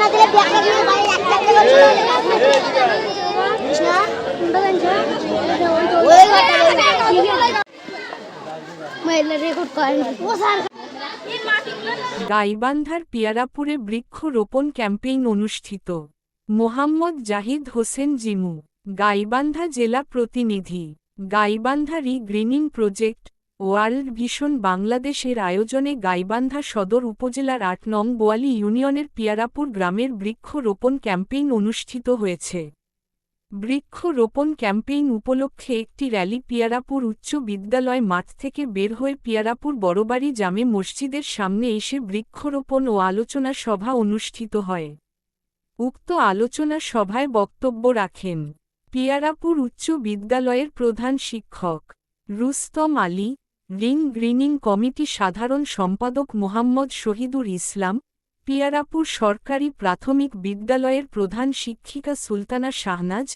না দিলে গাইবান্ধার পিয়ারাপুরে বৃক্ষ রোপণ ক্যাম্পেইন অনুষ্ঠিত। মোহাম্মদ জাহিদ হোসেন জিমু, গাইবান্ধা জেলা প্রতিনিধি গাইবান্ধারি গ্রিনিং প্রজেক্ট। ওয়ার্ল্ড ভিশন বাংলাদেশের আয়োজনে গাইবান্ধা সদর উপজেলার আট নং বোয়ালি ইউনিয়নের পিয়ারাপুর গ্রামের বৃক্ষ রোপণ ক্যাম্পেইন অনুষ্ঠিত হয়েছে। বৃক্ষ রোপণ ক্যাম্পেইন উপলক্ষে একটি র্যালি পিয়ারাপুর উচ্চ বিদ্যালয় মাঠ থেকে বের হয়ে পিয়ারাপুর বড়বাড়ি জামে মসজিদের সামনে এসে বৃক্ষরোপণ ও আলোচনা সভা অনুষ্ঠিত হয়। উক্ত আলোচনা সভায় বক্তব্য রাখেন। পিয়ারাপুর উচ্চ বিদ্যালয়ের প্রধান শিক্ষক রুস্তম আলী রিং গ্রিনিং কমিটি সাধারণ সম্পাদক মোহাম্মদ শহীদুর ইসলাম, পিয়ারাপুর সরকারি প্রাথমিক বিদ্যালয়ের প্রধান শিক্ষিকা সুলতানা শাহনাজ,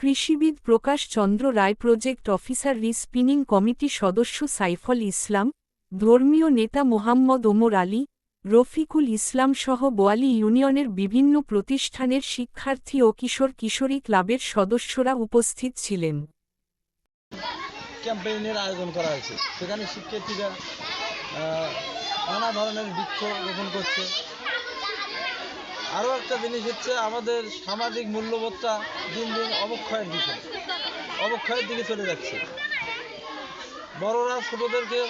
কৃষিবিদ প্রকাশ চন্দ্র রায়, প্রজেক্ট অফিসার রিস্পিনিং কমিটি সদস্য সাইফল ইসলাম, ধর্মীয় নেতা মোহাম্মদ ওমর আলী, রফিকুল ইসলাম সহ বোয়ালি ইউনিয়নের বিভিন্ন প্রতিষ্ঠানের শিক্ষার্থী ও কিশোর কিশোরী ক্লাবের সদস্যরা উপস্থিত ছিলেন। ক্যাম্পেইনের আয়োজন করা হয়েছে। সেখানে শিক্ষার্থীরা নানা ধরনের বৃক্ষ রোপণ করছে। আরও একটা জিনিস হচ্ছে আমাদের সামাজিক মূল্যবোধটা দিন দিন অবক্ষয়ের দিকে অবক্ষয়ের দিকে চলে যাচ্ছে। বড়রা ছোটদেরকে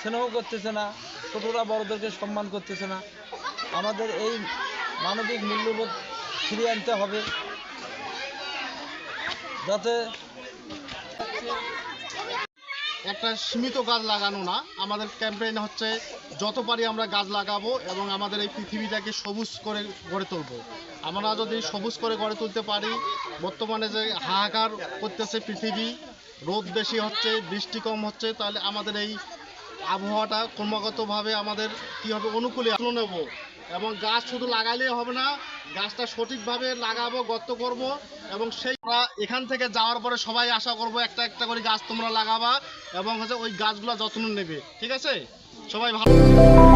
স্নেহ করতেছে না, ছোটরা বড়দেরকে সম্মান করতেছে না। আমাদের এই মানবিক মূল্যবোধ ফিরিয়ে আনতে হবে, যাতে একটা সীমিত গাছ লাগানো না। আমাদের ক্যাম্পেইন হচ্ছে, যত পারি আমরা গাছ লাগাবো এবং আমাদের এই পৃথিবীটাকে সবুজ করে গড়ে তুলবো। আমরা যদি সবুজ করে গড়ে তুলতে পারি, বর্তমানে যে হাহাকার করতেছে পৃথিবী, রোদ বেশি হচ্ছে, বৃষ্টি কম হচ্ছে, তাহলে আমাদের এই আবহাওয়াটা ক্রমাগতভাবে আমাদের কী হবে, অনুকূলে নেব। এবং গাছ শুধু লাগাইলেই হবে না, গাছটা সঠিকভাবে লাগাবো, গর্ত করব এবং সেই এখান থেকে যাওয়ার পরে সবাই আশা করব একটা একটা করে গাছ তোমরা লাগাবা এবং হচ্ছে ওই গাছগুলো যত্ন নেবে। ঠিক আছে? সবাই ভালো